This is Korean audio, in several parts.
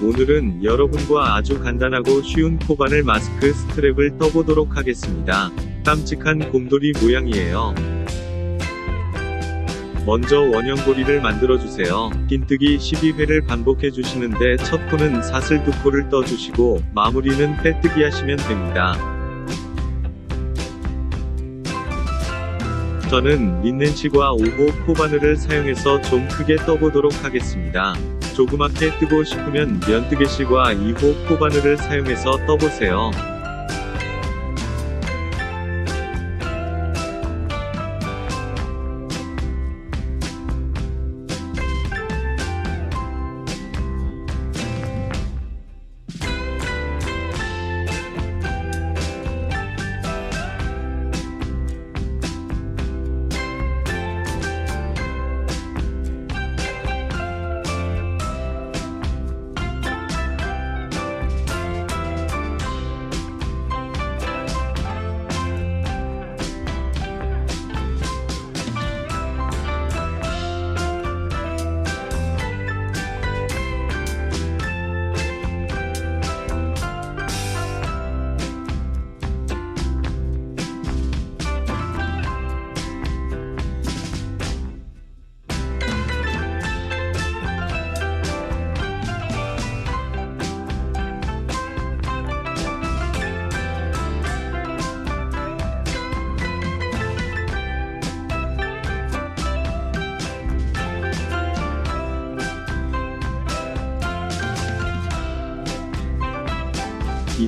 오늘은 여러분과 아주 간단하고 쉬운 코바늘 마스크 스트랩을 떠보도록 하겠습니다. 깜찍한 곰돌이 모양이에요. 먼저 원형고리를 만들어주세요. 긴뜨기 12회를 반복해주시는데 첫 코는 사슬 두 코를 떠주시고 마무리는 빼뜨기 하시면 됩니다. 저는 린넨치과 5호 코바늘을 사용해서 좀 크게 떠보도록 하겠습니다. 조그맣게 뜨고 싶으면 면뜨개실과 2호 코바늘을 사용해서 떠보세요.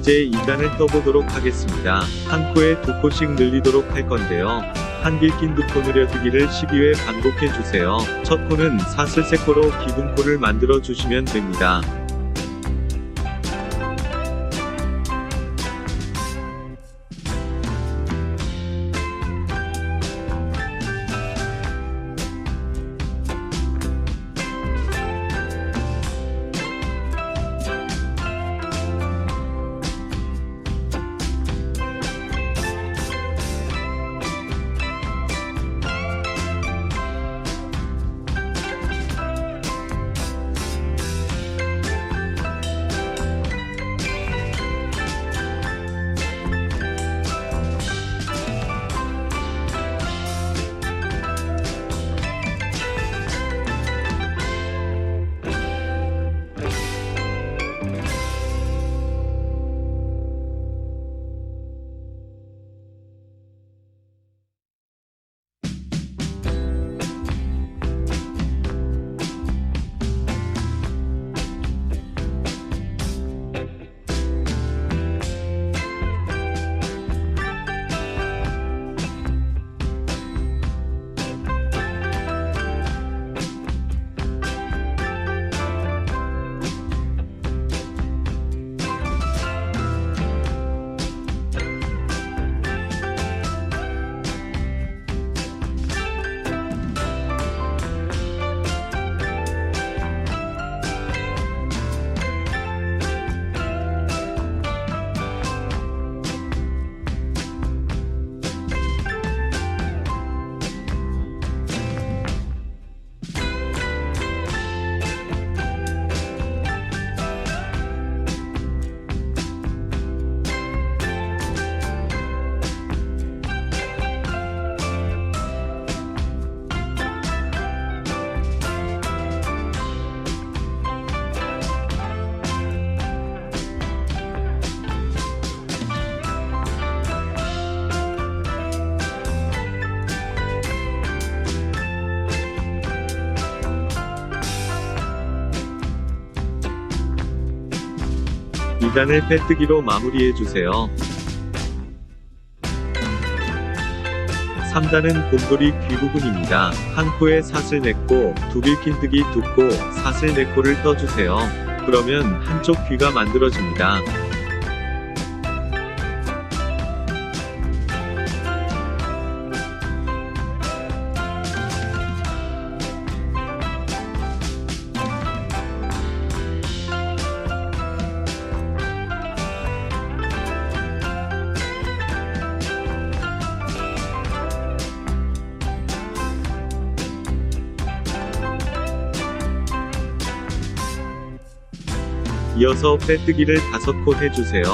이제 2단을 떠보도록 하겠습니다. 한 코에 두 코씩 늘리도록 할 건데요. 한길 낀두코 늘려뜨기를 12회 반복해 주세요. 첫 코는 사슬 세 코로 기둥코를 만들어 주시면 됩니다. 이단을 빼뜨기로 마무리해 주세요. 3단은 곰돌이 귀 부분입니다. 한 코에 사슬 4코, 두길 낀뜨기 2코, 사슬 4코를 떠주세요. 그러면 한쪽 귀가 만들어집니다. 이어서 빼뜨기를 5코 해주세요.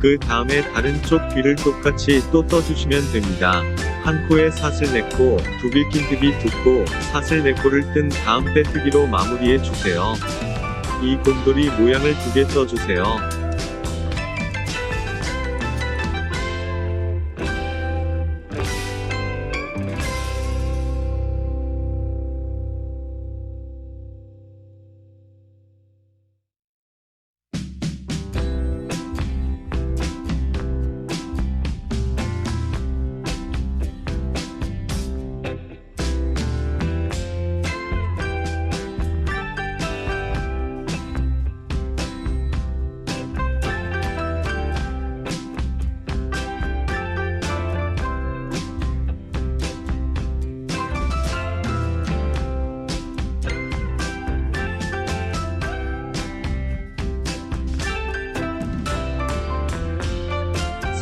그 다음에 다른 쪽 귀를 똑같이 또 떠주시면 됩니다. 한 코에 사슬 4코, 두 빌킨뜨기 2코, 사슬 4코를 뜬 다음 빼뜨기로 마무리해 주세요. 이 곰돌이 모양을 두개 떠주세요.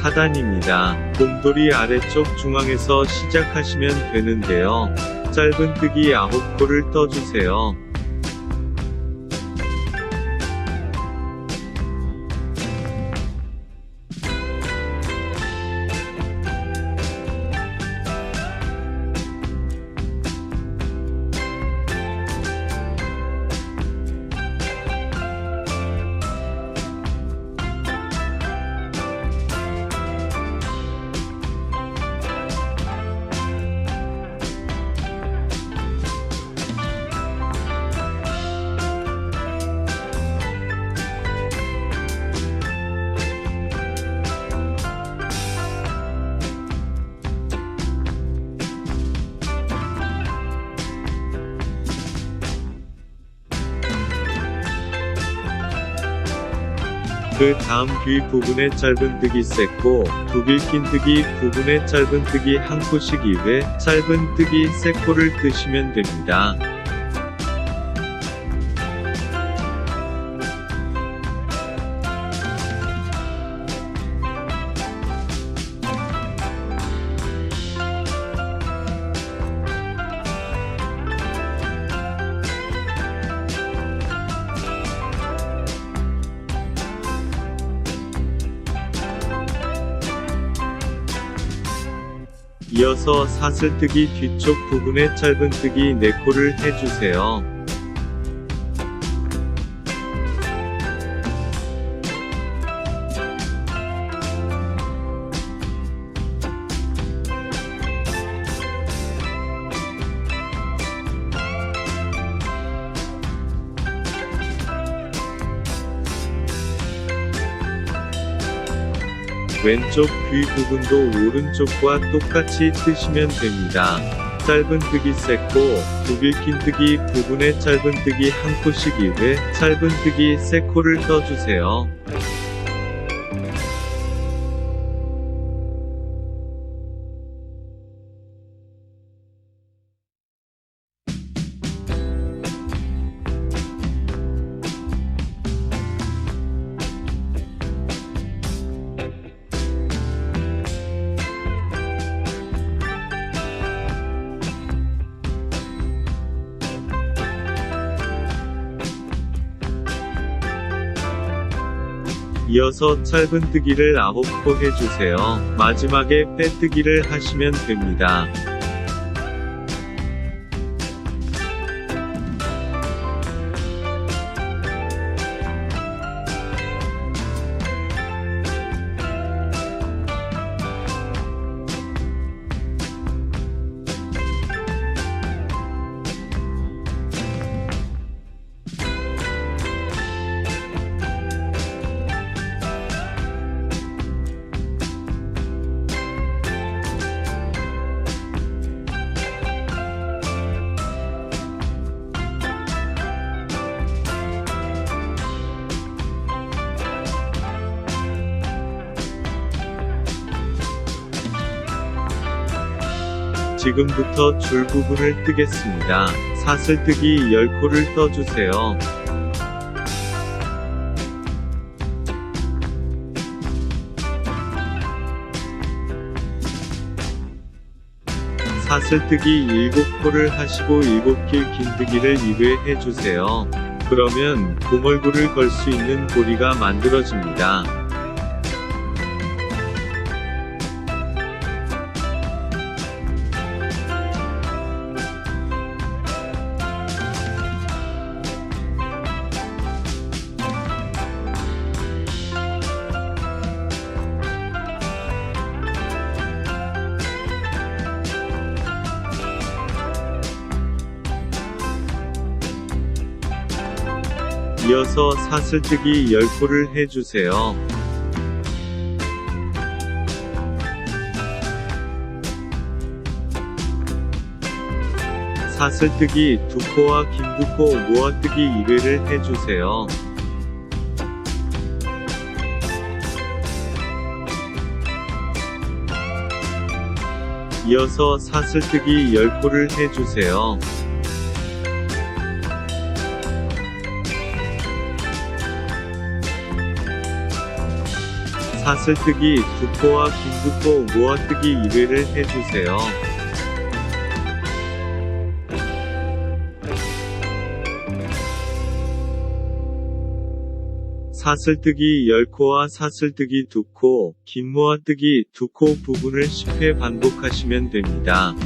사단입니다. 곰돌이 아래쪽 중앙에서 시작하시면 되는데요. 짧은 뜨기 9코를 떠주세요. 그 다음 귀 부분에 짧은 뜨기 셌고 두 빌긴 뜨기 부분에 짧은 뜨기 한 코씩 이외 짧은 뜨기 세 코를 뜨시면 됩니다. 이어서 사슬뜨기 뒤쪽 부분에 짧은 뜨기 4코를 해주세요. 왼쪽 귀 부분도 오른쪽과 똑같이 뜨시면 됩니다. 짧은 뜨기 셌고, 두 빌킨 뜨기 부분에 짧은 뜨기 한 코씩 이외 짧은 뜨기 세 코를 떠주세요. 이어서 짧은 뜨기를 9코 해주세요. 마지막에 빼뜨기를 하시면 됩니다. 지금부터 줄 부분을 뜨겠습니다. 사슬뜨기 10코를 떠주세요. 사슬뜨기 7코를 하시고 7길 긴뜨기를 2회 해주세요. 그러면 고멀고를 걸 수 있는 고리가 만들어집니다. 이어서 사슬뜨기 10코를 해주세요. 사슬뜨기 2코와 긴두코 모아뜨기 1회를 해주세요. 이어서 사슬뜨기 10코를 해주세요. 사슬뜨기 2코와 긴두코 모아뜨기 1회를 해주세요. 사슬뜨기 10코와 사슬뜨기 2코, 긴 모아뜨기 2코 부분을 10회 반복하시면 됩니다.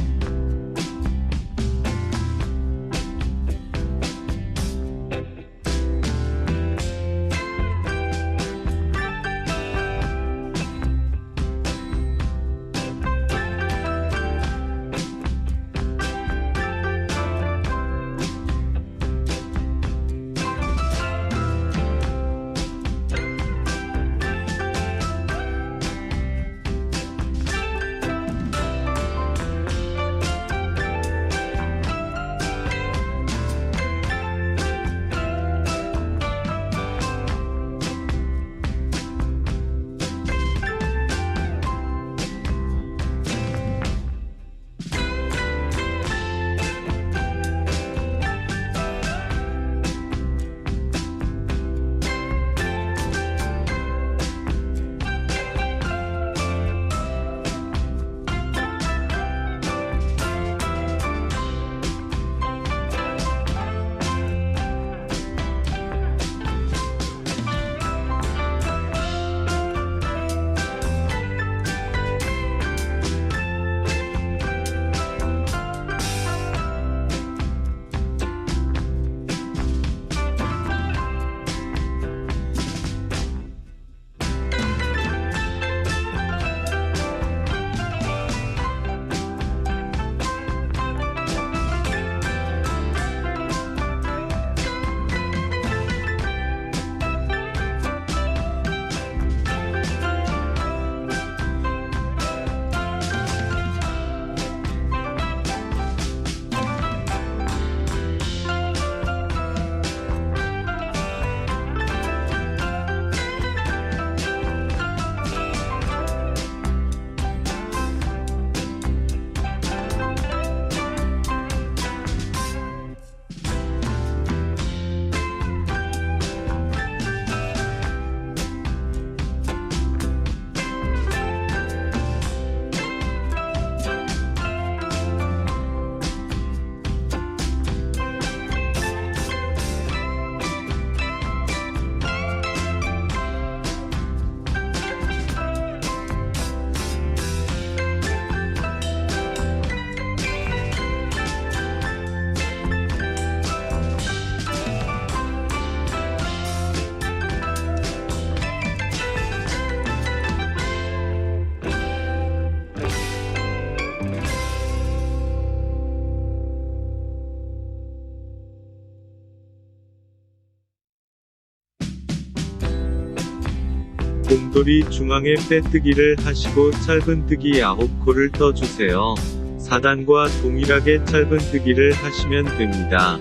곰돌이 중앙에 빼뜨기를 하시고 짧은뜨기 9코를 떠주세요. 4단과 동일하게 짧은뜨기를 하시면 됩니다.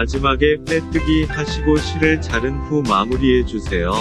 마지막에 빼뜨기 하시고 실을 자른 후 마무리해 주세요.